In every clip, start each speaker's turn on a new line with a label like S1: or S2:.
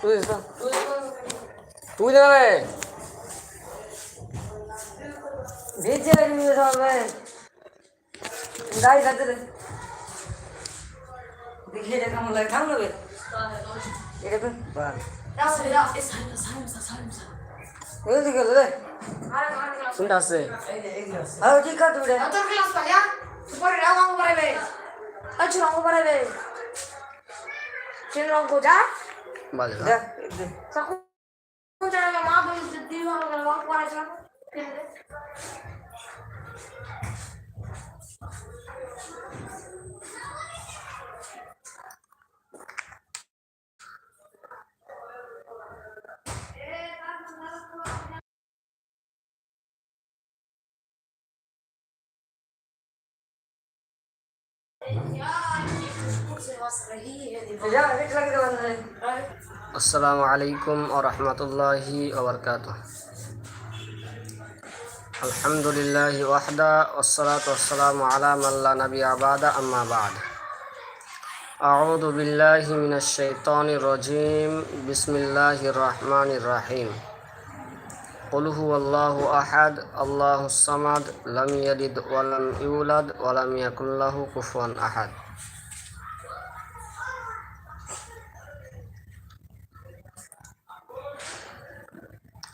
S1: তুই তুই তুই দেবে
S2: ভিজে নিয়ে যাবে গাড়ি রে দেখিয়ে দেখা মনে লাগে থাম নেবে এটা তো বাহ। এই দিকে রে
S1: শুনতে আসছে
S2: আর ঠিক আছে রে?
S3: Ato kelas ka ya? Super ra ang pare be. Acho ang pare be.
S1: বাজে
S2: যা
S3: Sa kuja
S1: আসসালামু আলাইকুম ও রহমতুল্লাহি ওবরকাত আলহামদুলিল্লাহ ওয়াহদা والصلاة والسلام على من لا نبي بعد أما بعد أعوذ بالله من الشيطان الرجيم بسم الله الرحمن الرحيم قل هو الله أحد الله الصمد لم يلد ولم يولد ولم يكن له كفوا أحد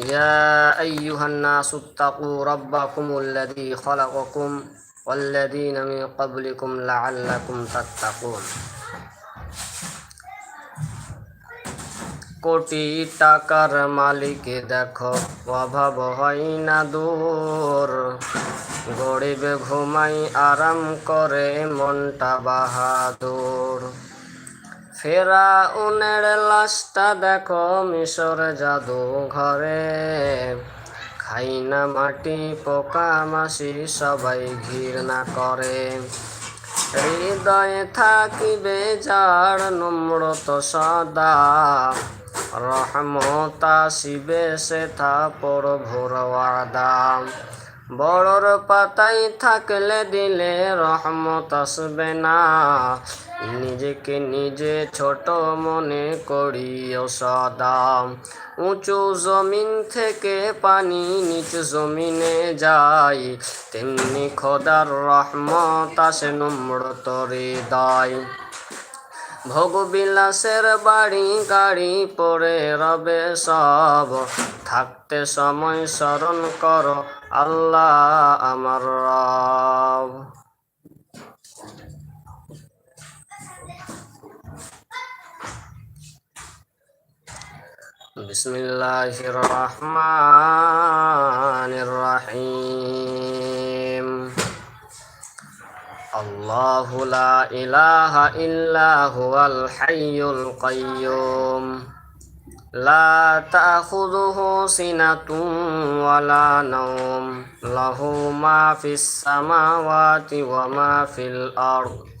S1: يا أيها الناس اتقوا ربكم الذي خلقكم والذين من قبلكم لعلكم تتقون কোটি টাকার মালিকে দেখো অভাব হয় না দূর গরিব ঘুমাই আরাম করে মনটা বাহাদুর ফেরা উনের লাশটা দেখো মিশর জাদু ঘরে। খাই না মাটি, পোকা মাসি সবাই ঘৃণা করে। হৃদয়ে থাকিবে যার নম্রত সদা। রহমত আসিবে, সে থা প্রভুর ওয়াদা। বড়র পাতায় থাকলে দিলে রহমত আসবে না। নিজেকে নিজে ছোট মনে করিও সদা। উঁচু জমিন থেকে পানি নিচু জমিনে যায়। তেমনি খোদার রহমত আসে নম্রত হৃদয়। ভোগবিলাসের বাড়ি, গাড়ি পরে রবে সব। থাকতে সময় স্মরণ কর আল্লাহ আমার রব। বিসমিল্লাহির রহমানির রহিম। الله لا إله إلا هو الحي القيوم. لا تأخذه سنة ولا نوم. له ما في السماوات وما في الأرض.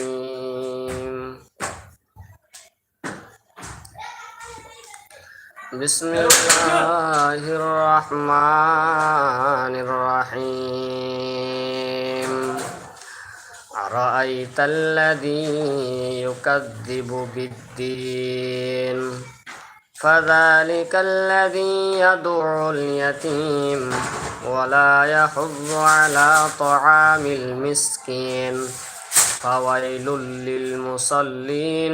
S1: بسم الله الرحمن الرحيم. أرأيت الذي يكذب بالدين؟ فذلك الذي يدعو اليتيم ولا يحض على طعام المسكين. فويل للمصلين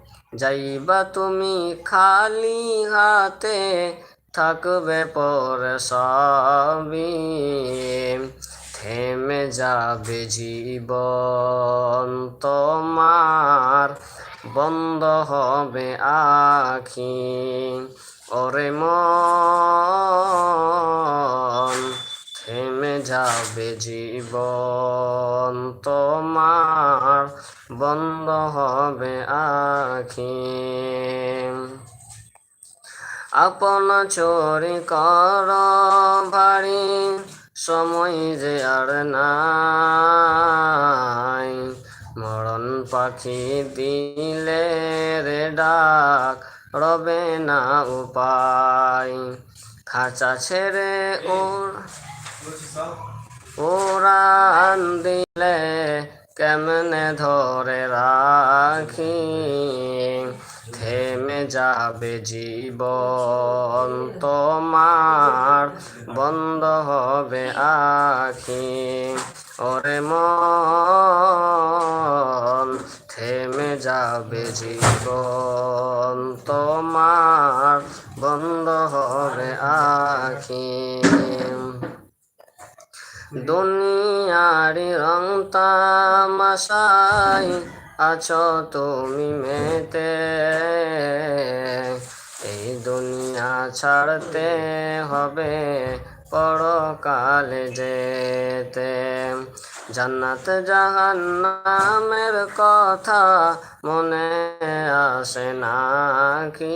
S1: যাইবা তুমি খালি হাতে থাকবে পরে সবই। থেমে যাবে জীবন তোমার, বন্ধ হবে আখি। ওরে মন, থেমে যাবে জীবন তোমার বন্ধ হবে আখি আপন চোরি কর ভারী, সময় যে আর নাই। মরণ পাখি দিলে রে ডাক, রবে না উপায়। খাঁচা ছেড়ে ওর উড়ান দিলে কেমনে ধরে রাখি? থেমে যাবে জীবন তোমার, বন্ধ হবে আখি। ওরে মন, থেমে যাবে জীবন তোমার, বন্ধ হবে আখি। দুনিয়ারি রং তামাশাই আছো তুমি মেতে। এই দুনিয়া ছাড়তে হবে পরকালে যেতে। জান্নাত জাহান্নামের কথা মনে আসে নাকি?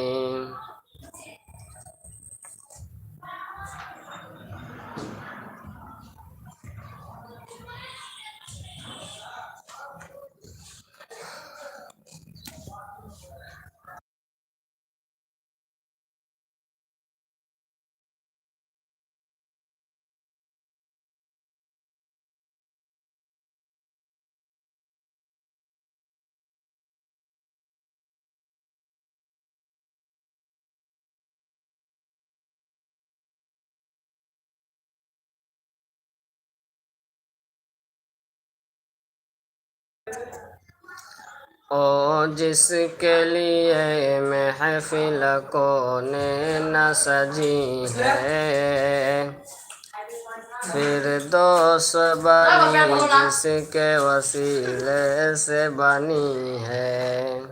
S1: ओ, जिसके लिए महफिल को ने न सजी है। फिर दोस्त बनी, जिसके वसीले से बनी है।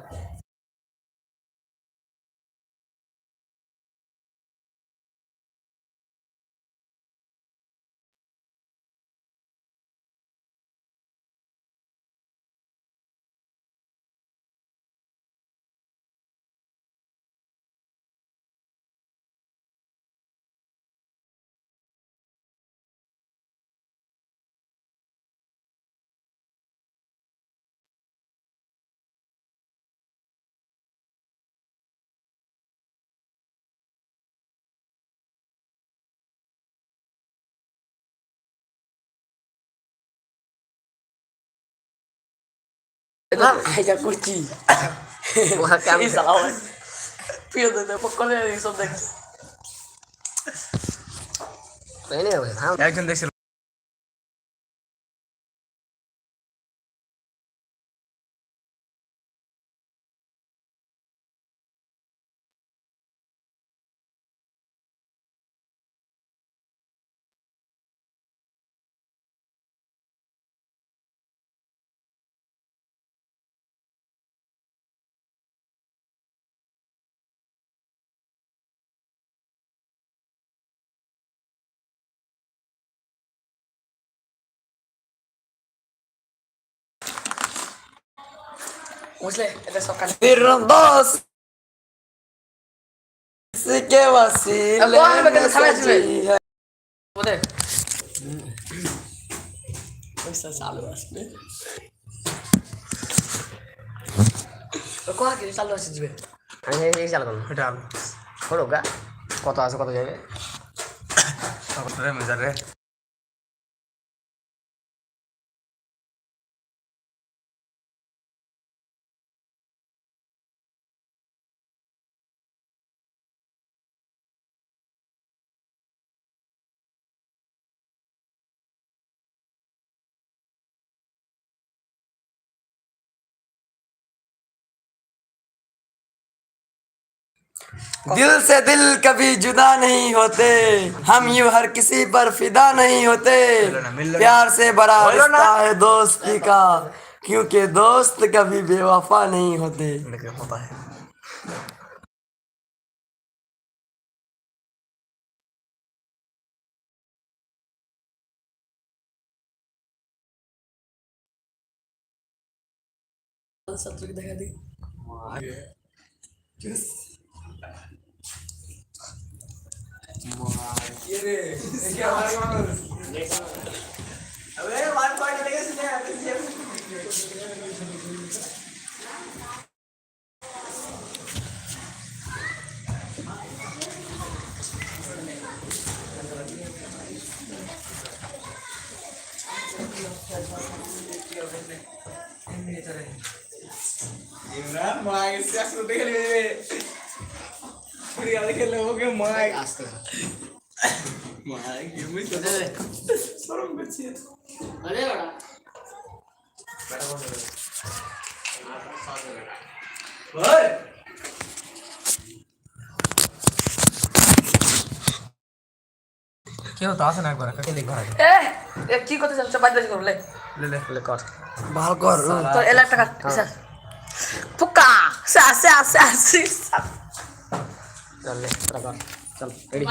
S4: Haja করছি
S1: ওরা কেমন
S4: এই সালাম প্রিয় দাদা পকলে এইসব দেখ
S1: এনে হবে হ্যাঁ
S5: একজন দেখছিল
S4: বুঝলে এটা সব কাজ
S5: ফিরদৌস কে ওয়াসিলে
S4: ওদের পয়সা চালু আসবে কোয়া কি চালু আসছে দিবে
S1: আমি এই চালু
S5: করলাম এটা
S1: করো গা কত আছে কত যাবে কত
S5: রে মেজার রে दिल से दिल कभी जुदा नहीं होते। हम यू हर किसी पर फिदा नहीं होते। प्यार से बड़ा रिश्ता है दोस्ती का क्योंकि दोस्त कभी बेवफा नहीं होते।
S4: होता दिखा
S1: दी।
S4: আরে বাড়া
S5: কেউ তো আসে না একবার কাকে লিখ ঘরে
S4: এ এ কি করতে চাচ্ছ বাইরে বেশি করলে
S5: লে। লে
S1: লে কর।
S5: ভালো কর
S4: তোর এলাক টাকা ফুকা সা সা সা সা
S1: চল লে তোরা কর চল রেডি